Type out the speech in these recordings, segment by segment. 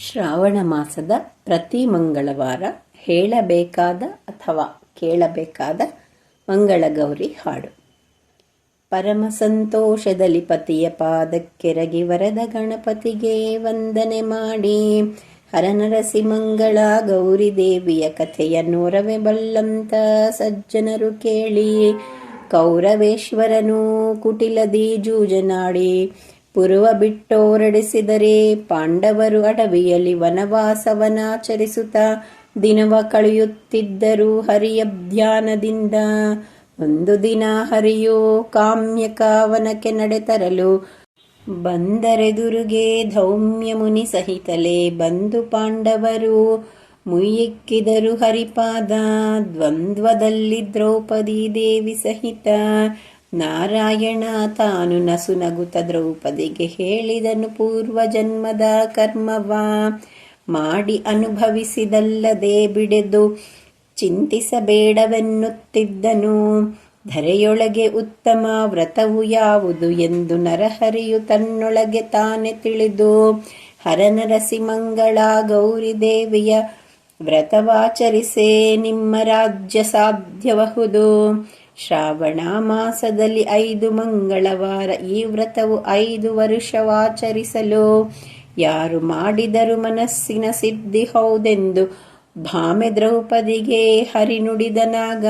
ಶ್ರಾವಣ ಮಾಸದ ಪ್ರತಿ ಮಂಗಳವಾರ ಹೇಳಬೇಕಾದ ಅಥವಾ ಕೇಳಬೇಕಾದ ಮಂಗಳಗೌರಿ ಹಾಡು. ಪರಮ ಸಂತೋಷದಲ್ಲಿ ಪತಿಯ ಪಾದಕ್ಕೆರಗಿ ವರದ ಗಣಪತಿಗೆ ವಂದನೆ ಮಾಡಿ ಹರನರಸಿ ಮಂಗಳ ಗೌರಿ ದೇವಿಯ ಕಥೆಯ ನೋರವೆ ಬಲ್ಲಂತ ಸಜ್ಜನರು ಕೇಳಿ, ಕೌರವೇಶ್ವರನು ಕುಟಿಲದಿ ಜೂಜನಾಡಿ ಪುರುವ ಬಿಟ್ಟೋರಡಿಸಿದರೆ ಪಾಂಡವರು ಅಡವಿಯಲ್ಲಿ ವನವಾಸವನಾಚರಿಸುತ್ತ ದಿನವ ಕಳೆಯುತ್ತಿದ್ದರು ಹರಿಯ ಧ್ಯಾನದಿಂದ ಒಂದು ದಿನ ಹರಿಯು ಕಾಮ್ಯಕಾವನಕ್ಕೆ ನಡೆತರಲು ಬಂದರೆದುರುಗೆ ಧೌಮ್ಯ ಮುನಿ ಸಹಿತಲೇ ಬಂದು ಪಾಂಡವರು ಮುಯ್ಯಿಕ್ಕಿದರು ಹರಿಪಾದ. ದ್ವಂದ್ವದಲ್ಲಿ ದ್ರೌಪದಿ ದೇವಿ ಸಹಿತ ನಾರಾಯಣ ತಾನು ನಸು ನಗುತ ದ್ರೌಪದಿಗೆ ಹೇಳಿದನು ಪೂರ್ವ ಜನ್ಮದ ಕರ್ಮವಾ. ಮಾಡಿ ಅನುಭವಿಸಿದಲ್ಲದೆ ಬಿಡೆದು ಚಿಂತಿಸಬೇಡವೆನ್ನುತ್ತಿದ್ದನು. ಧರೆಯೊಳಗೆ ಉತ್ತಮ ವ್ರತವು ಯಾವುದು ಎಂದು ನರಹರಿಯು ತನ್ನೊಳಗೆ ತಾನೆ ತಿಳಿದು ಹರನರಸಿ ಮಂಗಳ ಗೌರಿ ದೇವಿಯ ವ್ರತವಾಚರಿಸೇ ನಿಮ್ಮ ರಾಜ್ಯ ಸಾಧ್ಯಬಹುದು ಶ್ರಾವಣ ಮಾಸದಲ್ಲಿ ಐದು ಮಂಗಳವಾರ ಈ ವ್ರತವು ಐದು ವರುಷವಾಚರಿಸಲು ಯಾರು ಮಾಡಿದರು ಮನಸ್ಸಿನ ಸಿದ್ಧಿ ಹೌದೆಂದು ಭಾಮೆ ದ್ರೌಪದಿಗೆ ಹರಿನುಡಿದನಾಗ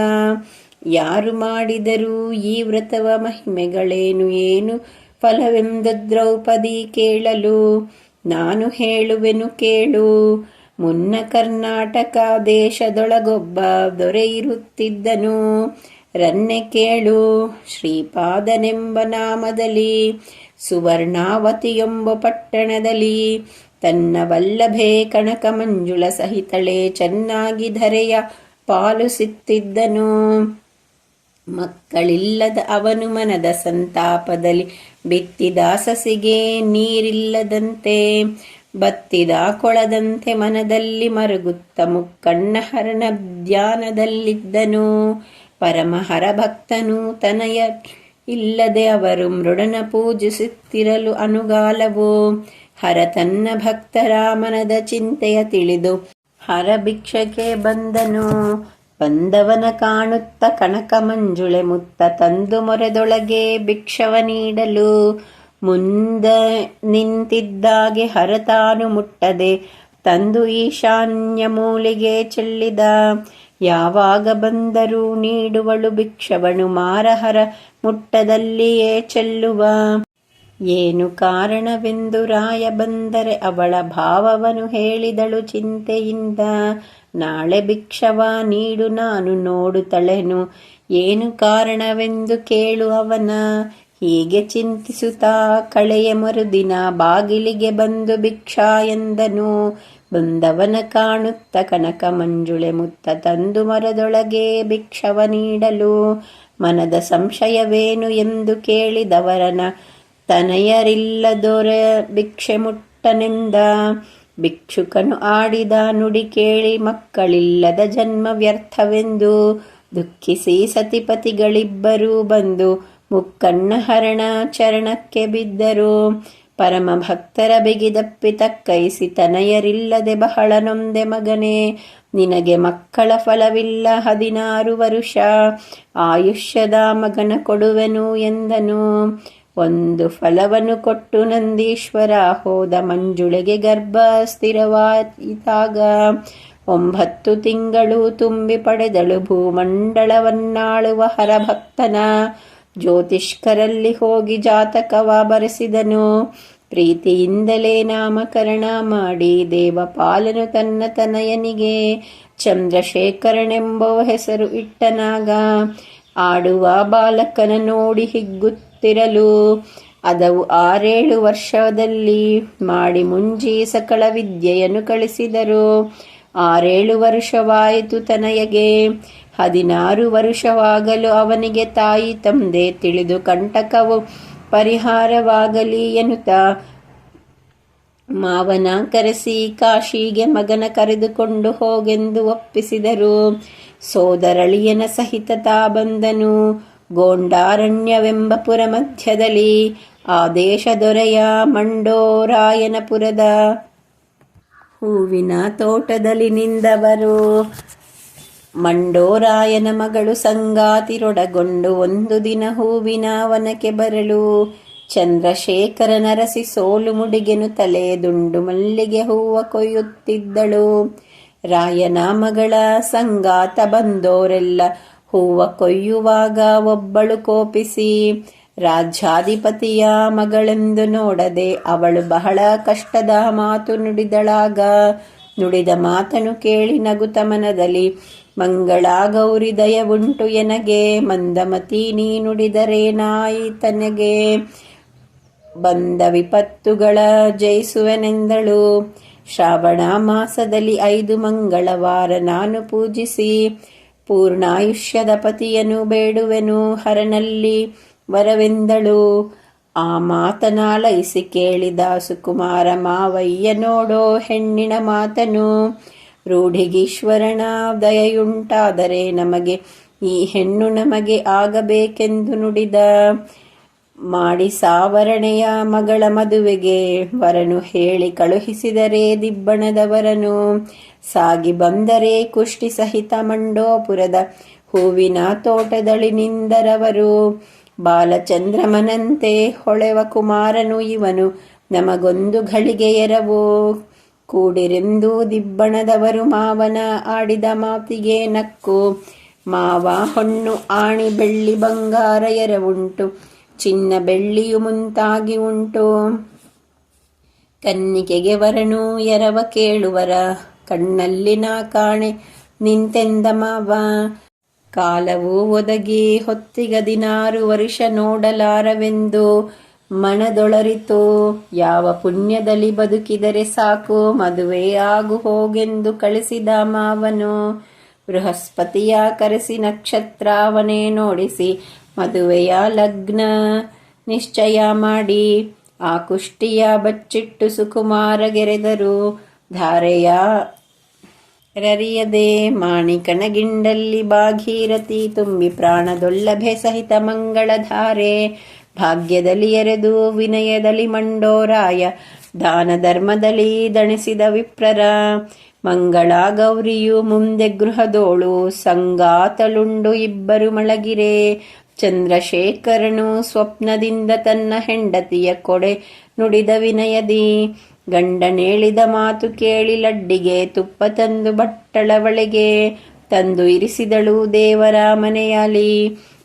ಯಾರು ಮಾಡಿದರೂ ಈ ವ್ರತವ ಮಹಿಮೆಗಳೇನು ಏನು ಫಲವೆಂದು ದ್ರೌಪದಿ ಕೇಳಲು. ನಾನು ಹೇಳುವೆನು ಕೇಳು. ಮುನ್ನ ಕರ್ನಾಟಕ ದೇಶದೊಳಗೊಬ್ಬ ದೊರೆ ಇರುತ್ತಿದ್ದನು ರನ್ನೆ ಕೇಳು. ಶ್ರೀಪಾದನೆಂಬ ನಾಮದಲ್ಲಿ, ಸುವರ್ಣಾವತಿಯೊಂಬ ಪಟ್ಟಣದಲ್ಲಿ ತನ್ನ ವಲ್ಲಭೆ ಕಣಕ ಮಂಜುಳ ಸಹಿತಳೆ ಚೆನ್ನಾಗಿ ಧರೆಯ ಪಾಲಿಸುತ್ತಿದ್ದನು ಮಕ್ಕಳಿಲ್ಲದ ಅವನು ಮನದ ಸಂತಾಪದಲ್ಲಿ ಬಿತ್ತಿದ ಸಸಿಗೆ ನೀರಿಲ್ಲದಂತೆ, ಬತ್ತಿದ ಕೊಳದಂತೆ ಮನದಲ್ಲಿ ಮರುಗುತ್ತ ಮುಕ್ಕಣ್ಣ ಹರಣ ಧ್ಯಾನದಲ್ಲಿದ್ದನು. ಪರಮಹರ ಭಕ್ತನು ತನಯ. ಇಲ್ಲದೆ ಅವರು ಮೃಡನ ಪೂಜಿಸುತ್ತಿರಲು ಅನುಗಾಲವು? ಹರ ತನ್ನ ಭಕ್ತ ಮನದ ಚಿಂತೆಯ ತಿಳಿದು ಹರ ಭಿಕ್ಷಕ್ಕೆ ಬಂದನು. ಬಂದವನ ಕಾಣುತ್ತ ಕನಕ ಮಂಜುಳೆ ಮುತ್ತ ತಂದು ಮೊರೆದೊಳಗೆ ಭಿಕ್ಷವ ನೀಡಲು. ಮುಂದ ನಿಂತಿದ್ದಾಗೆ ಹರತಾನು ಮುಟ್ಟದೆ. ತಂದು ಈಶಾನ್ಯ ಮೂಲಿಗೆ ಚೆಲ್ಲಿದ. ಯಾವಾಗ ಬಂದರೂ ನೀಡುವಳು ಭಿಕ್ಷವನು ಮಾರಹರ ಮುಟ್ಟದಲ್ಲಿಯೇ ಚೆಲ್ಲುವ. ಏನು ಕಾರಣವೆಂದು ರಾಯ ಬಂದರೆ ಅವಳ ಭಾವವನು ಹೇಳಿದಳು ಚಿಂತೆಯಿಂದ. ನಾಳೆ ಭಿಕ್ಷವ ನೀಡು, ನಾನು ನೋಡುತ್ತಳೆನು? ಏನು ಕಾರಣವೆಂದು ಕೇಳು ಅವನ. ಹೀಗೆ ಚಿಂತಿಸುತ್ತಾ ಕಳೆಯ ಮರುದಿನ ಬಾಗಿಲಿಗೆ ಬಂದು ಭಿಕ್ಷಾ ಎಂದನು. ಬಂದವನ ಕಾಣುತ್ತ ಕನಕ ಮಂಜುಳೆ ಮುತ್ತ ತಂದು ಮರದೊಳಗೆ ಭಿಕ್ಷವ ನೀಡಲು. ಮನದ ಸಂಶಯವೇನು ಎಂದು ಕೇಳಿದವರನ ತನಯರಿಲ್ಲದೊರ ಭಿಕ್ಷೆ ಮುಟ್ಟನೆಂದ. ಭಿಕ್ಷುಕನು ಆಡಿದ ನುಡಿ ಕೇಳಿ ಮಕ್ಕಳಿಲ್ಲದ ಜನ್ಮ ವ್ಯರ್ಥವೆಂದು. ದುಃಖಿಸಿ ಸತಿಪತಿಗಳಿಬ್ಬರೂ ಬಂದು ಮುಕ್ಕಣ್ಣ ಹರಣ ಚರಣಕ್ಕೆ ಬಿದ್ದರು. ಪರಮ ಭಕ್ತರ ಬಿಗಿದಪ್ಪಿ ತಕ್ಕೈಸಿ ತನಯರಿಲ್ಲದೆ ಬಹಳ ನೊಂದೆ ಮಗನೇ, ನಿನಗೆ ಮಕ್ಕಳ ಫಲವಿಲ್ಲ ಹದಿನಾರು ವರುಷ. ಆಯುಷ್ಯದ ಮಗನ ಕೊಡುವೆನು ಎಂದನು. ಒಂದು ಫಲವನ್ನು ಕೊಟ್ಟು ನಂದೀಶ್ವರ ಹೋದ ಮಂಜುಳೆಗೆ ಗರ್ಭ ಸ್ಥಿರವಾಯಿತಾಗ. ಒಂಬತ್ತು ತಿಂಗಳು ತುಂಬಿ ಪಡೆದಳು ಭೂಮಂಡಳವನ್ನಾಳುವ ಹರಭಕ್ತನ. ಜ್ಯೋತಿಷ್ಕರಲ್ಲಿ ಹೋಗಿ ಜಾತಕವ ಬರೆಸಿದನು. ಪ್ರೀತಿಯಿಂದಲೇ ನಾಮಕರಣ ಮಾಡಿ ದೇವಪಾಲನು ತನ್ನ ತನಯನಿಗೆ ಚಂದ್ರಶೇಖರನೆಂಬ ಹೆಸರು ಇಟ್ಟನಾಗ ಆಡುವ ಬಾಲಕನ ನೋಡಿ ಹಿಗ್ಗುತ್ತಿರಲು. ಅದವು ಆರೇಳು ವರ್ಷದಲ್ಲಿ ಮಾಡಿ ಮುಂಜಿ ಸಕಲ ವಿದ್ಯೆಯನ್ನು ಕಳಿಸಿದರು. ಆರೇಳು ವರ್ಷವಾಯಿತು ತನಯಗೆ. ಹದಿನಾರು ವರುಷವಾಗಲು ಅವನಿಗೆ ತಾಯಿ ತಂದೆ ತಿಳಿದು ಕಂಟಕವು ಪರಿಹಾರವಾಗಲಿ ಎನ್ನುತ್ತ ಮಾವನ ಕರೆಸಿ ಕಾಶಿಗೆ ಮಗನ ಕರೆದುಕೊಂಡು ಹೋಗೆಂದು ಒಪ್ಪಿಸಿದರು. ಸೋದರಳಿಯನ ಸಹಿತ ತಾ ಬಂದನು. ಗೋಂಡಾರಣ್ಯವೆಂಬ ಪುರ ಮಧ್ಯದಲ್ಲಿ ಆದೇಶ ದೊರೆಯ ಮಂಡೋರಾಯನಪುರದ ಹೂವಿನ ತೋಟದಲ್ಲಿ ನಿಂದವರು. ಮಂಡೋರಾಯನ ಮಗಳು ಸಂಗಾತಿರೊಡಗೊಂಡು ಒಂದು ದಿನ ಹೂವಿನ ವನಕ್ಕೆ ಬರಲು. ಚಂದ್ರಶೇಖರ ನರಸಿ ಸೋಲು ಮುಡಿಗೆನು ತಲೆ ದುಂಡು ಮಲ್ಲಿಗೆ ಹೂವ ಕೊಯ್ಯುತ್ತಿದ್ದಳು. ರಾಯನ ಮಗಳ ಸಂಗಾತ ಬಂದೋರೆಲ್ಲ ಹೂವ ಕೊಯ್ಯುವಾಗ ಒಬ್ಬಳು ಕೋಪಿಸಿ, ರಾಜ್ಯಾಧಿಪತಿಯ ಮಗಳೆಂದು ನೋಡದೆ ಅವಳು ಬಹಳ ಕಷ್ಟದ ಮಾತು ನುಡಿದಳಾಗ ನುಡಿದ ಮಾತನು ಕೇಳಿ ನಗುತ ಮನದಲ್ಲಿ ಮಂಗಳ ಗೌರಿ ದಯವುಂಟು ಎನಗೆ, ಮಂದಮತಿ ತನಗೆ. ಬಂದ ವಿಪತ್ತುಗಳ ಜಯಿಸುವೆನೆಂದಳು. ಶ್ರಾವಣ ಮಾಸದಲ್ಲಿ ಐದು ಮಂಗಳವಾರ ನಾನು ಪೂಜಿಸಿ, ಪೂರ್ಣಾಯುಷ್ಯದ ಪತಿಯನು ಬೇಡುವೆನು ಹರನಲ್ಲಿ ವರವೆಂದಳು. ಆ ಮಾತನಾಲಯಿಸಿ ಕೇಳಿದ ಸುಕುಮಾರ ಮಾವಯ್ಯ ನೋಡೋ ಹೆಣ್ಣಿನ ಮಾತನು. ರೂಢಿಗೀಶ್ವರನ ದಯೆಯುಂಟಾದರೆ ನಮಗೆ ಈ ಹೆಣ್ಣು ನಮಗೆ ಆಗಬೇಕೆಂದು ನುಡಿದ ಮಾಡಿ ಸಾವರಣೆಯ ಮಗಳ ಮದುವೆಗೆ ವರನು ಹೇಳಿ ಕಳುಹಿಸಿದರೆ ದಿಬ್ಬಣದವರನು ಸಾಗಿ ಬಂದರೆ ಕುಷ್ಟಿ ಸಹಿತ ಮಂಡೋಪುರದ ಹೂವಿನ ತೋಟದಳಿನಿಂದರವರು ಬಾಲಚಂದ್ರಮನಂತೆ ಹೊಳೆವ ಕುಮಾರನು ಇವನು ನಮಗೊಂದು ಘಳಿಗೆ ಕೂಡಿರೆಂದು ದಿಬ್ಬಣದವರು ಮಾವನ ಆಡಿದ ಮಾತಿಗೆ ನಕ್ಕು. ಮಾವ ಹೊಣ್ಣು ಆಣಿ ಬೆಳ್ಳಿ ಬಂಗಾರ ಎರವುಂಟು ಚಿನ್ನ ಬೆಳ್ಳಿಯು ಮುಂತಾಗಿ ಉಂಟು. ಕನ್ನಿಕೆಗೆ ವರನು ಎರವ ಕೇಳುವರ. ಕಣ್ಣಲ್ಲಿನ ಕಾಣೆ ನಿಂತೆಂದ ಮಾವ. ಕಾಲವು ಒದಗಿ ಹೊತ್ತಿಗದಿನಾರು ವರ್ಷ ನೋಡಲಾರವೆಂದು. ಮನದೊಳರಿತು, ಯಾವ ಪುಣ್ಯದಲ್ಲಿ ಬದುಕಿದರೆ ಸಾಕು, ಮದುವೆ ಆಗು ಹೋಗೆಂದು ಕಳಿಸಿದ ಮಾವನು, ಬೃಹಸ್ಪತಿಯ ಕರೆಸಿ ನಕ್ಷತ್ರಾವನೇ ನೋಡಿಸಿ, ಮದುವೆಯ ಲಗ್ನ ನಿಶ್ಚಯ ಮಾಡಿ, ಆ ಕುಷ್ಟಿಯ ಬಚ್ಚಿಟ್ಟು ಸುಕುಮಾರ ಗೆರೆದರು ಧಾರೆಯ ರರಿಯದೆ ಮಾಣಿಕಣಗಿಂಡಲ್ಲಿ ಭಾಗೀರಥಿ ತುಂಬಿ ಪ್ರಾಣದೊಲ್ಲಭೆ ಸಹಿತ ಮಂಗಳಧಾರೆ ಭಾಗ್ಯದಲ್ಲಿ ಎರೆದು, ವಿನಯದಲ್ಲಿ ಮಂಡೋರಾಯ ದಾನ ಧರ್ಮದಲ್ಲಿ ದಣಿಸಿದ ವಿಪ್ರರ, ಮಂಗಳ ಗೌರಿಯು ಮುಂದೆ ಗೃಹದೋಳು, ಸಂಗಾತಲುಂಡು ಇಬ್ಬರು ಮಳಗಿರೆ, ಚಂದ್ರಶೇಖರನು ಸ್ವಪ್ನದಿಂದ ತನ್ನ ಹೆಂಡತಿಯ ಕೊಡೆ ನುಡಿದ ವಿನಯದಿ, ಗಂಡನೇಳಿದ ಮಾತು ಕೇಳಿ ಲಡ್ಡಿಗೆ ತುಪ್ಪ ತಂದು ಬಟ್ಟಳವಳಿಗೆ ತಂದು ಇರಿಸಿದಳು ದೇವರ ಮನೆಯಲ್ಲಿ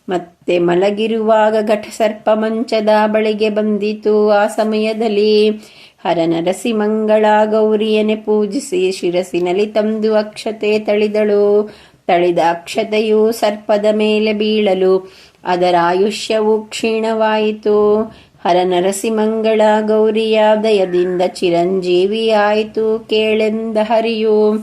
ಮತ್ತೆ ಮಲಗಿರುವಾಗ ಘಟಸರ್ಪ ಮಂಚದ ಬಳಿಗೆ ಬಂದಿತು. ಆ ಸಮಯದಲ್ಲಿ ಹರನರಸಿ ಮಂಗಳ ಗೌರಿಯನೆ ಪೂಜಿಸಿ ಶಿರಸಿನಲ್ಲಿ ತಂದು ಅಕ್ಷತೆ ತಳಿದಳು. ತಳಿದ ಅಕ್ಷತೆಯು ಸರ್ಪದ ಮೇಲೆ ಬೀಳಲು ಅದರ ಆಯುಷ್ಯವು ಕ್ಷೀಣವಾಯಿತು. ಹರನರಸಿಮಂಗಳ ಗೌರಿಯ ದಯದಿಂದ ಚಿರಂಜೀವಿಯಾಯಿತು ಕೇಳೆಂದ ಹರಿಯು.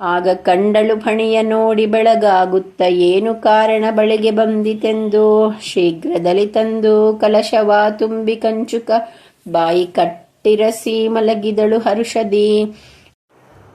ಆಗ ಕಂಡಳು ಫಣಿಯ ನೋಡಿ ಬೆಳಗಾಗುತ್ತ ಏನು ಕಾರಣ ಬಳಿಗೆ ಬಂದಿತೆಂದು? ಶೀಘ್ರದಲ್ಲಿ ತಂದು ಕಲಶವ ತುಂಬಿ ಕಂಚುಕ ಬಾಯಿ ಕಟ್ಟಿರಸಿ ಮಲಗಿದಳು ಹರುಷದಿ.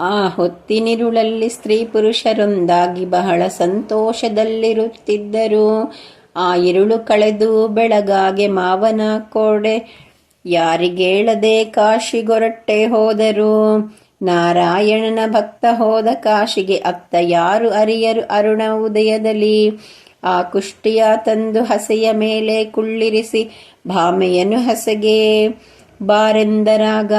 ಆ ಹೊತ್ತಿನಿರುಳಲ್ಲಿ ಸ್ತ್ರೀ ಪುರುಷರೊಂದಾಗಿ ಬಹಳ ಸಂತೋಷದಲ್ಲಿರುತ್ತಿದ್ದರು. ಆ ಇರುಳು ಕಳೆದು ಬೆಳಗಾಗೆ ಮಾವನ ಕೋಡೆ ಯಾರಿಗೇಳದೆ ಕಾಶಿಗೊರಟ್ಟೆ ಹೋದರು. ನಾರಾಯಣನ ಭಕ್ತ ಹೋದ ಕಾಶಿಗೆ ಅತ್ತ ಯಾರು ಅರಿಯರು ಅರುಣ ಉದಯದಲ್ಲಿ? ಆ ಕುಷ್ಟಿಯ ತಂದು ಹಸೆಯ ಮೇಲೆ ಕುಳ್ಳಿರಿಸಿ ಭಾಮೆಯನ್ನು ಹಸೆಗೆ. ಬಾರೆಂದರಾಗ,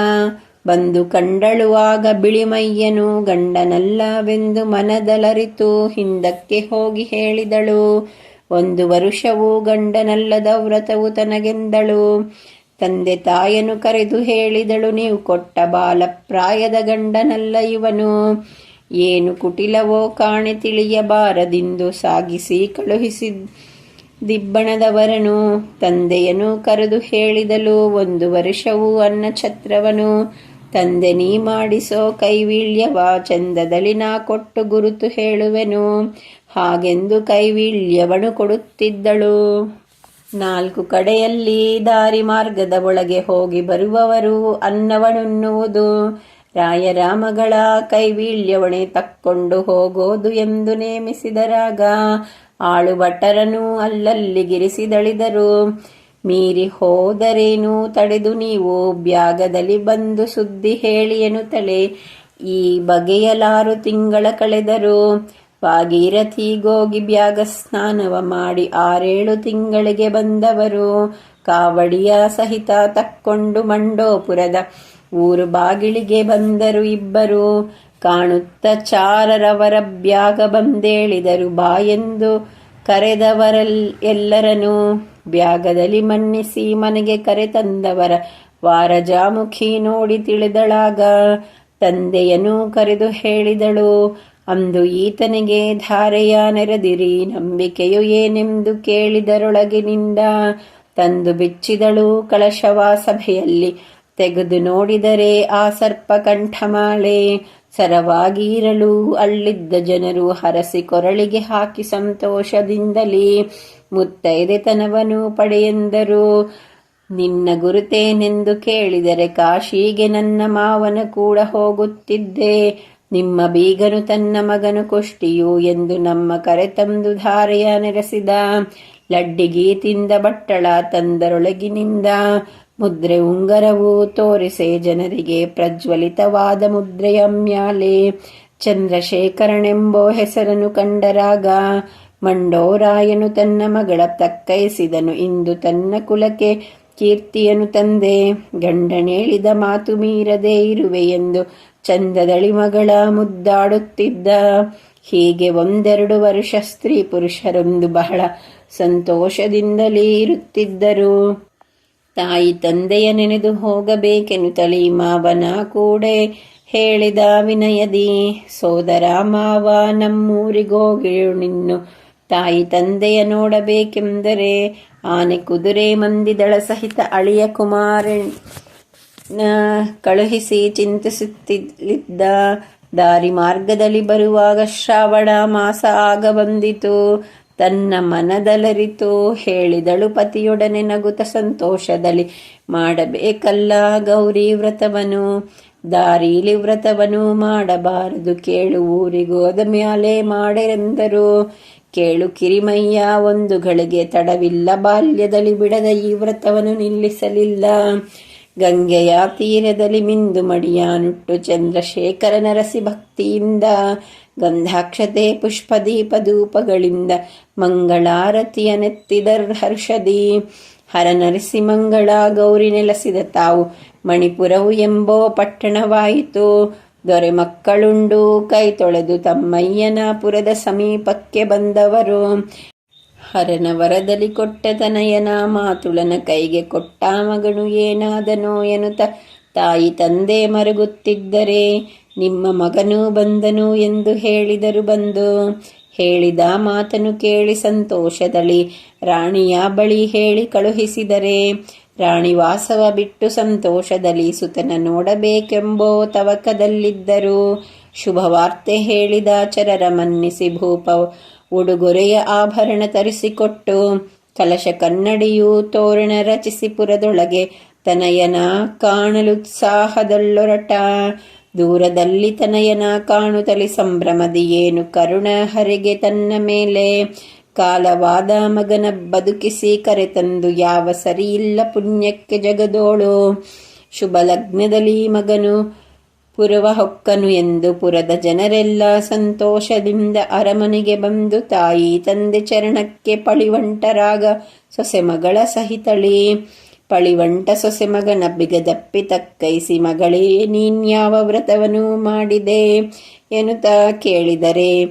ಬಂದು ಕಂಡಳುವಾಗ ಬಿಳಿಮಯ್ಯನು ಗಂಡನಲ್ಲವೆಂದು ಮನದಲರಿತು, ಹಿಂದಕ್ಕೆ ಹೋಗಿ ಹೇಳಿದಳು. ಒಂದು ವರುಷವೂ ಗಂಡನಲ್ಲದ ವ್ರತವು ತನಗೆಂದಳು. ತಂದೆ ತಾಯನು ಕರೆದು ಹೇಳಿದಳು, ನೀವು ಕೊಟ್ಟ ಬಾಲಪ್ರಾಯದ ಗಂಡನಲ್ಲ ಇವನು. ಏನು ಕುಟಿಲವೋ ಕಾಣೆ ತಿಳಿಯಬಾರದಿಂದು ಸಾಗಿಸಿ ಕಳುಹಿಸಿ ದಿಬ್ಬಣದವರನು ತಂದೆಯನು ಕರೆದು ಹೇಳಿದಳು, ಒಂದು ವರ್ಷವೂ ಅನ್ನ ಛತ್ರವನು ತಂದೆ, ನೀ ಮಾಡಿಸೋ ಕೈವೀಳ್ಯವ ಚಂದದಲ್ಲಿ ನಾ ಕೊಟ್ಟು ಗುರುತು ಹೇಳುವೆನು. ಹಾಗೆಂದು ಕೈವೀಳ್ಯವನು ಕೊಡುತ್ತಿದ್ದಳು. ನಾಲ್ಕು ಕಡೆಯಲ್ಲಿ ದಾರಿ ಮಾರ್ಗದ ಒಳಗೆ ಹೋಗಿ ಬರುವವರು ಅನ್ನವಣುನ್ನುವುದು. ರಾಯರಾಮಗಳ ಕೈವೀಳ್ಯವಣೆ ತಕ್ಕೊಂಡು ಹೋಗೋದು ಎಂದು ನೇಮಿಸಿದರಾಗ ಆಳು ಭಟ್ಟರನು ಅಲ್ಲಲ್ಲಿ ಗಿರಿಸಿದಳಿದರು. ಮೀರಿ ಹೋದರೇನು ತಡೆದು ನೀವು? ಬ್ಯಾಗದಲ್ಲಿ ಬಂದು ಸುದ್ದಿ ಹೇಳಿ ತಲೆ ಈ ಬಗೆಯಲಾರು ತಿಂಗಳ ಕಳೆದರು. ಭಾಗೀರಥಿಗೋಗಿ ಬ್ಯಾಗ ಸ್ನಾನವ ಮಾಡಿ ಆರೇಳು ತಿಂಗಳಿಗೆ ಬಂದವರು. ಕಾವಡಿಯ ಸಹಿತ ತಕ್ಕೊಂಡು ಮಂಡೋಪುರದ ಊರು ಬಾಗಿಳಿಗೆ ಬಂದರು ಇಬ್ಬರು. ಕಾಣುತ್ತ ಚಾರರವರ ಬ್ಯಾಗ ಬಂದೇಳಿದರು. ಬಾಯೆಂದು ಕರೆದವರಲ್ ಎಲ್ಲರನು ಬ್ಯಾಗದಲ್ಲಿ ಮನ್ನಿಸಿ ಮನೆಗೆ ಕರೆ ತಂದವರ. ವಾರಜಾಮುಖಿ ನೋಡಿ ತಿಳಿದಳಾಗ ತಂದೆಯನು ಕರೆದು ಹೇಳಿದಳು. ಅಂದು ಈತನಿಗೆ ಧಾರೆಯ ನೆರೆದಿರಿ, ನಂಬಿಕೆಯು ಏನೆಂದು ಕೇಳಿದರೊಳಗಿನಿಂದ ತಂದು ಬಿಚ್ಚಿದಳು ಕಳಶವ ಸಭೆಯಲ್ಲಿ, ತೆಗೆದು ನೋಡಿದರೆ ಆ ಸರ್ಪ ಕಂಠಮಾಳೆ ಸರವಾಗಿರಲು ಅಳ್ಳಿದ್ದ ಜನರು ಹರಸಿ ಕೊರಳಿಗೆ ಹಾಕಿ ಸಂತೋಷದಿಂದಲೇ ಮುತ್ತೈದೆತನವನು ಪಡೆಯೆಂದರು. ನಿನ್ನ ಗುರುತೇನೆಂದು ಕೇಳಿದರೆ ಕಾಶಿಗೆ ನನ್ನ ಮಾವನ ಕೂಡ ಹೋಗುತ್ತಿದ್ದೆ. ನಿಮ್ಮ ಬೀಗನು ತನ್ನ ಮಗನು ಕುಷ್ಟಿಯು ಎಂದು ನಮ್ಮ ಕರೆತಂದು ಧಾರೆಯ ನೆರೆಸಿದ. ಲಡ್ಡಿಗಿ ತಿಂದ ಬಟ್ಟಳ ತಂದರೊಳಗಿನಿಂದ ಮುದ್ರೆ ಉಂಗರವು ತೋರಿಸೆ ಜನರಿಗೆ ಪ್ರಜ್ವಲಿತವಾದ ಮುದ್ರೆಯ ಮ್ಯಾಲೆ. ಚಂದ್ರಶೇಖರನೆಂಬೋ ಹೆಸರನ್ನು ಕಂಡರಾಗ ಮಂಡೋರಾಯನು ತನ್ನ ಮಗಳ ತಕ್ಕೈಸಿದನು. ಇಂದು ತನ್ನ ಕುಲಕ್ಕೆ ಕೀರ್ತಿಯನು ತಂದೆ ಗಂಡನೇಳಿದ ಮಾತು ಮೀರದೆ ಇರುವೆ ಎಂದು ಚಂದದಳಿ ಮಗಳ ಮುದ್ದಾಡುತ್ತಿದ್ದ. ಹೀಗೆ ಒಂದೆರಡು ವರ್ಷ ಸ್ತ್ರೀ ಪುರುಷರೊಂದು ಬಹಳ ಸಂತೋಷದಿಂದಲೇ ಇರುತ್ತಿದ್ದರು. ತಾಯಿ ತಂದೆಯ ನೆನೆದು ತಳಿ ಮಾವನ ಕೂಡ ಹೇಳಿದ ವಿನಯದಿ, ಸೋದರ ಮಾವ ನಮ್ಮೂರಿಗೋಗಿಳು ನಿನ್ನು ತಾಯಿ ತಂದೆಯ ನೋಡಬೇಕೆಂದರೆ ಆನೆ ಕುದುರೆ ಮಂದಿದಳ ಸಹಿತ ಅಳಿಯ ಕುಮಾರ ಕಳುಹಿಸಿ ಚಿಂತಿಸುತ್ತಿದ್ದ ದಾರಿ ಮಾರ್ಗದಲ್ಲಿ ಬರುವಾಗ ಶ್ರಾವಣ ಮಾಸ ಆಗ ಬಂದಿತು. ತನ್ನ ಮನದಲರಿತು ಹೇಳಿದಳು ಪತಿಯೊಡನೆ ನಗುತ ಸಂತೋಷದಲ್ಲಿ. ಮಾಡಬೇಕಲ್ಲ ಗೌರಿ ವ್ರತವನು, ದಾರೀಲಿ ವ್ರತವನು ಮಾಡಬಾರದು ಕೇಳು ಊರಿಗೋದ ಮ್ಯಾಲೆ ಮಾಡೆರೆಂದರು ಕೇಳು ಕಿರಿಮಯ್ಯ, ಒಂದು ಗಳಿಗೆ ತಡವಿಲ್ಲ, ಬಾಲ್ಯದಲ್ಲಿ ಬಿಡದ ಈ ವ್ರತವನ್ನು ನಿಲ್ಲಿಸಲಿಲ್ಲ. ಗಂಗೆಯ ತೀರದಲ್ಲಿ ಮಿಂದು ಮಡಿಯಾನುಟ್ಟು ಚಂದ್ರಶೇಖರ ನರಸಿ ಭಕ್ತಿಯಿಂದ ಗಂಧಾಕ್ಷತೆ ಪುಷ್ಪದೀಪ ಧೂಪಗಳಿಂದ ಮಂಗಳಾರತಿಯ ನೆತ್ತಿದರ್ ಹರ್ಷದಿ. ಹರ ಮಂಗಳ ಗೌರಿ ನೆಲೆಸಿದ ತಾವು ಮಣಿಪುರವು ಎಂಬೋ ಪಟ್ಟಣವಾಯಿತು. ದೊರೆ ಮಕ್ಕಳುಂಡು ಕೈ ತೊಳೆದು ತಮ್ಮಯ್ಯನ ಪುರದ ಸಮೀಪಕ್ಕೆ ಬಂದವರು. ಹರನ ವರದಲ್ಲಿ ಕೊಟ್ಟ ತನಯನ ಮಾತುಳನ ಕೈಗೆ ಕೊಟ್ಟ ಮಗನು ಏನಾದನೋ ಎನ್ನುತ್ತ ತಾಯಿ ತಂದೆ ಮರುಗುತ್ತಿದ್ದರೆ ನಿಮ್ಮ ಮಗನು ಬಂದನು ಎಂದು ಹೇಳಿದರು ಬಂದು. ಹೇಳಿದ ಮಾತನು ಕೇಳಿ ಸಂತೋಷದಲ್ಲಿ ರಾಣಿಯ ಬಳಿ ಹೇಳಿ ಕಳುಹಿಸಿದರೆ ರಾಣಿ ವಾಸವ ಬಿಟ್ಟು ಸಂತೋಷದಲ್ಲಿ ಸುತನ ನೋಡಬೇಕೆಂಬೋ ತವಕದಲ್ಲಿದ್ದರು. ಶುಭವಾರ್ತೆ ಹೇಳಿದ ಚರರ ಮನ್ನಿಸಿ ಭೂಪ ಉಡುಗೊರೆಯ ಆಭರಣ ತರಿಸಿಕೊಟ್ಟು, ಕಲಶ ಕನ್ನಡಿಯು ತೋರಣ ರಚಿಸಿ ಪುರದೊಳಗೆ ತನಯನ ಕಾಣಲುತ್ಸಾಹದಲ್ಲೊರಟ ದೂರದಲ್ಲಿ ತನಯನ ಕಾಣುತ್ತಲಿ ಸಂಭ್ರಮದಿ ಏನು ಕರುಣ ಹರಿಗೆ ತನ್ನ ಮೇಲೆ. ಕಾಲವಾದ ಮಗನ ಬದುಕಿಸಿ ಕರೆತಂದು ಯಾವ ಸರಿಯಿಲ್ಲ ಪುಣ್ಯಕ್ಕೆ ಜಗದೋಳು. ಶುಭ ಲಗ್ನದಲ್ಲಿ ಮಗನು ಪುರವ ಹೊಕ್ಕನು ಎಂದು ಪುರದ ಜನರೆಲ್ಲ ಸಂತೋಷದಿಂದ ಅರಮನೆಗೆ ಬಂದು ತಾಯಿ ತಂದೆ ಚರಣಕ್ಕೆ ಪಳಿವಂಟರಾಗ ಸೊಸೆ ಮಗಳ ಸಹಿತಳಿ. ಪಳಿವಂಟ ಸೊಸೆ ಮಗನ ಬಿಗದಪ್ಪಿ ತಕ್ಕೈಸಿ, ಮಗಳೇ ನೀನ್ಯಾವ ವ್ರತವನು ಮಾಡಿದೆ? ಎನ್ನುತ್ತಾ ಕೇಳಿದರೆ,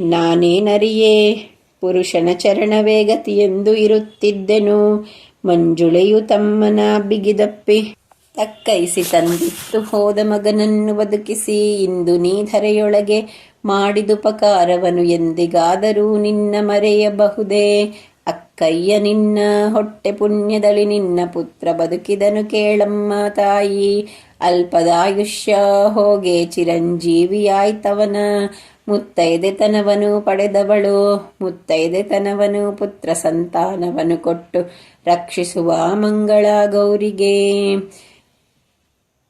ನಾನೇನರಿಯೇ? ಪುರುಷನ ಚರಣವೇ ಗತಿಯೆಂದು ಇರುತ್ತಿದ್ದೆನು. ಮಂಜುಳೆಯು ತಮ್ಮನ ಬಿಗಿದಪ್ಪಿ. ತಕ್ಕೈಸಿ ತಂದಿತ್ತು ಹೋದ ಮಗನನ್ನು ಬದುಕಿಸಿ, ಇಂದು ನೀ ಧರೆಯೊಳಗೆ ಮಾಡಿದುಪಕಾರವನು ಎಂದಿಗಾದರೂ ನಿನ್ನ ಮರೆಯಬಹುದೇ. ಅಕ್ಕಯ್ಯ ನಿನ್ನ ಹೊಟ್ಟೆ ಪುಣ್ಯದಳಿ ನಿನ್ನ ಪುತ್ರ ಬದುಕಿದನು ಕೇಳಮ್ಮ ತಾಯಿ. ಅಲ್ಪದಾಯುಷ್ಯ ಹೋಗೆ ಚಿರಂಜೀವಿಯಾಯ್ತವನ. ಮುತ್ತೈದೆತನವನು ಪಡೆದವಳು, ಮುತ್ತೈದೆತನವನು ಪುತ್ರ ಸಂತಾನವನು ಕೊಟ್ಟು ರಕ್ಷಿಸುವ ಮಂಗಳ ಗೌರಿಗೆ.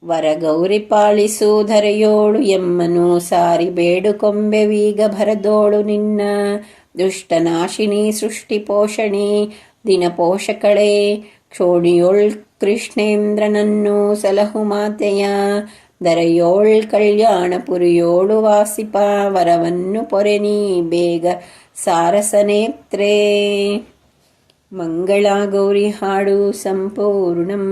ವರಗೌರಿ ಪಾಲಿಸು ಧರೆಯೋಳು ಎಮ್ಮನು, ಸಾರಿ ಬೇಡುಕೊಂಬೆವೀಗ ಭರದೋಳು ನಿನ್ನ. ದುಷ್ಟನಾಶಿನಿ ಸೃಷ್ಟಿ ಪೋಷಣಿ, ದಿನ ಪೋಷಕಳೆ, ಕ್ಷೋಣಿಯೊಳ್ ಕೃಷ್ಣೇಂದ್ರನನ್ನು ಸಲಹು ಮಾತೆಯ. ದರೆಯೋಳ್ ಕಲ್ಯಾಣಪುರಿಯೋಳು ವಾಸಿಪ ವರವನ್ನು ಪೊರೆನಿ ಬೇಗ ಸಾರಸನೇತ್ರೇ. ಮಂಗಳ ಗೌರಿ ಹಾಡು ಸಂಪೂರ್ಣಂ.